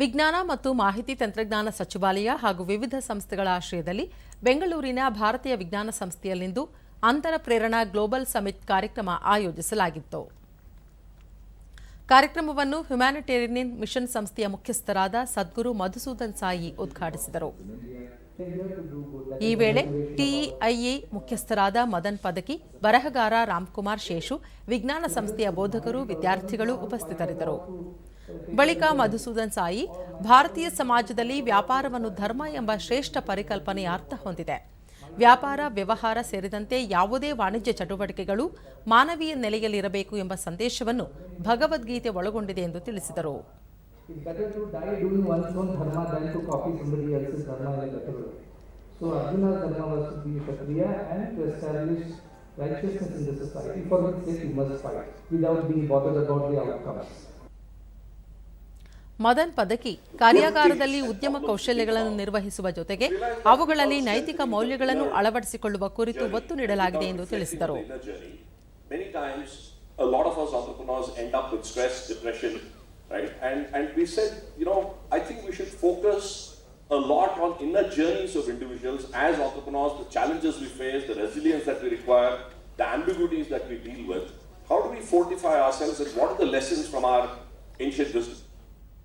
ವಿಜ್ಞಾನ ಮತ್ತು ಮಾಹಿತಿ ತಂತ್ರಜ್ಞಾನ ಸಚಿವಾಲಯ ಹಾಗೂ ವಿವಿಧ ಸಂಸ್ಥೆಗಳ ಆಶ್ರಯದಲ್ಲಿ ಬೆಂಗಳೂರಿನ ಭಾರತೀಯ ವಿಜ್ಞಾನ ಸಂಸ್ಥೆಯಲ್ಲಿಂದು ಅಂತರ ಪ್ರೇರಣಾ ಗ್ಲೋಬಲ್ ಸಮಿಟ್ ಕಾರ್ಯಕ್ರಮ ಆಯೋಜಿಸಲಾಗಿತ್ತು. ಕಾರ್ಯಕ್ರಮವನ್ನು ಹ್ಯುಮ್ಯಾನಿಟೇರಿಯನ್ ಮಿಷನ್ ಸಂಸ್ಥೆಯ ಮುಖ್ಯಸ್ಥರಾದ ಸದ್ಗುರು ಮಧುಸೂದನ್ ಸಾಯಿ ಉದ್ಘಾಟಿಸಿದರು. ಈ ವೇಳೆ ಟಿಇಐಎ ಮುಖ್ಯಸ್ಥರಾದ ಮದನ್ ಪದಕಿ, ಬರಹಗಾರ ರಾಮ್ಕುಮಾರ್ ಶೇಷು, ವಿಜ್ಞಾನ ಸಂಸ್ಥೆಯ ಬೋಧಕರು, ವಿದ್ಯಾರ್ಥಿಗಳು ಉಪಸ್ಥಿತರಿದ್ದರು. ಬಳಿಕ ಮಧುಸೂದನ್ ಸಾಯಿ, ಭಾರತೀಯ ಸಮಾಜದಲ್ಲಿ ವ್ಯಾಪಾರವನ್ನು ಧರ್ಮ ಎಂಬ ಶ್ರೇಷ್ಠ ಪರಿಕಲ್ಪನೆಯ ಅರ್ಥ ಹೊಂದಿದೆ. ವ್ಯಾಪಾರ, ವ್ಯವಹಾರ ಸೇರಿದಂತೆ ಯಾವುದೇ ವಾಣಿಜ್ಯ ಚಟುವಟಿಕೆಗಳು ಮಾನವೀಯ ನೆಲೆಯಲ್ಲಿರಬೇಕು ಎಂಬ ಸಂದೇಶವನ್ನು ಭಗವದ್ಗೀತೆ ಒಳಗೊಂಡಿದೆ ಎಂದು ತಿಳಿಸಿದರು. ಮದನ್ ಪದಕಿ ಕಾರ್ಯಾಗಾರದಲ್ಲಿ ಉದ್ಯಮ ಕೌಶಲ್ಯಗಳನ್ನು ನಿರ್ವಹಿಸುವ ಜೊತೆಗೆ ಅವುಗಳಲ್ಲಿ ನೈತಿಕ ಮೌಲ್ಯಗಳನ್ನು ಅಳವಡಿಸಿಕೊಳ್ಳುವ ಕುರಿತು ಒತ್ತು ನೀಡಲಾಗಿದೆ ಎಂದು ತಿಳಿಸಿದರು a lot on inner journeys of individuals as entrepreneurs, the challenges we face, the resilience that we require, the ambiguities that we deal with. How do we fortify ourselves, and what are the lessons from our ancient wisdom?